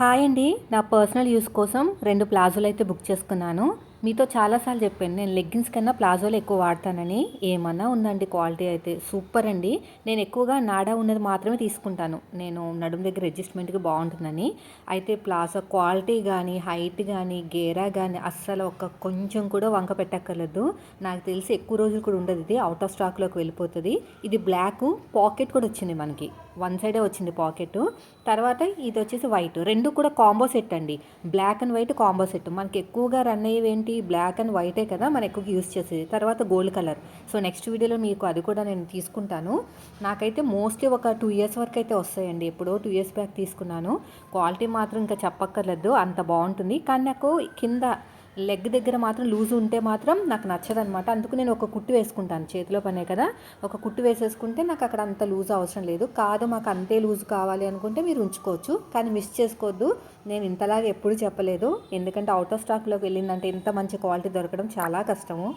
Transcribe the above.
Hi అండి. నా personal use కోసం రెండు ప్లాజోలు అయితే బుక్ చేసుకున్నాను. మీతో చాలాసార్లు చెప్పాను నేను లెగ్గిన్స్ కన్నా ప్లాజోలు ఎక్కువ వాడతానని. ఏమన్నా ఉందండి క్వాలిటీ అయితే? సూపర్ అండి. నేను ఎక్కువగా నాడా ఉన్నది మాత్రమే తీసుకుంటాను. నేను నడుము దగ్గర అడ్జస్ట్మెంట్కి బాగుంటుందని. అయితే ప్లాజో క్వాలిటీ కానీ హైట్ కానీ గేరా కానీ అస్సలు ఒక కొంచెం కూడా వంక పెట్టక్కర్లేదు. నాకు తెలిసి ఎక్కువ రోజులు కూడా ఉండదు ఇది. అవుట్ ఆఫ్ స్టాక్లోకి వెళ్ళిపోతుంది. ఇది బ్లాక్ పాకెట్ కూడా వచ్చింది మనకి. వన్ సైడే వచ్చింది పాకెట్ తర్వాత ఇది వచ్చేసి వైట్ రెండు కూడా కాంబో సెట్ అండి. Black and white combo set మనకి ఎక్కువగా రన్ అయ్యేవి ఏంటి? బ్లాక్ అండ్ వైటే కదా మనం ఎక్కువగా యూస్ చేసేది. తర్వాత గోల్డ్ కలర్. సో నెక్స్ట్ వీడియోలో మీకు అది కూడా నేను తీసుకుంటాను. నాకైతే మోస్ట్లీ ఒక టూ ఇయర్స్ వరకు అయితే వస్తాయండి. ఎప్పుడో టూ ఇయర్స్ బ్యాక్ తీసుకున్నాను. క్వాలిటీ మాత్రం ఇంకా చెప్పక్కర్లేదు. అంత బాగుంటుంది. కానీ నాకు కింద లెగ్ దగ్గర మాత్రం లూజ్ ఉంటే మాత్రం నాకు నచ్చదనమాట అందుకు నేను ఒక కుట్టు వేసుకుంటాను చేతిలో పనే కదా. ఒక కుట్టు వేసేసుకుంటే నాకు అక్కడ అంత లూజ్ అవసరం లేదు. కాదు మాకు అంతే లూజ్ కావాలి అనుకుంటే మీరు ఉంచుకోవచ్చు. కానీ మిస్ చేసుకోవద్దు. నేను ఇంతలాగా ఎప్పుడు చెప్పలేదు. ఎందుకంటే అవుట్ ఆఫ్ స్టాక్లోకి వెళ్ళిందంటే ఇంత మంచి క్వాలిటీ దొరకడం చాలా కష్టము.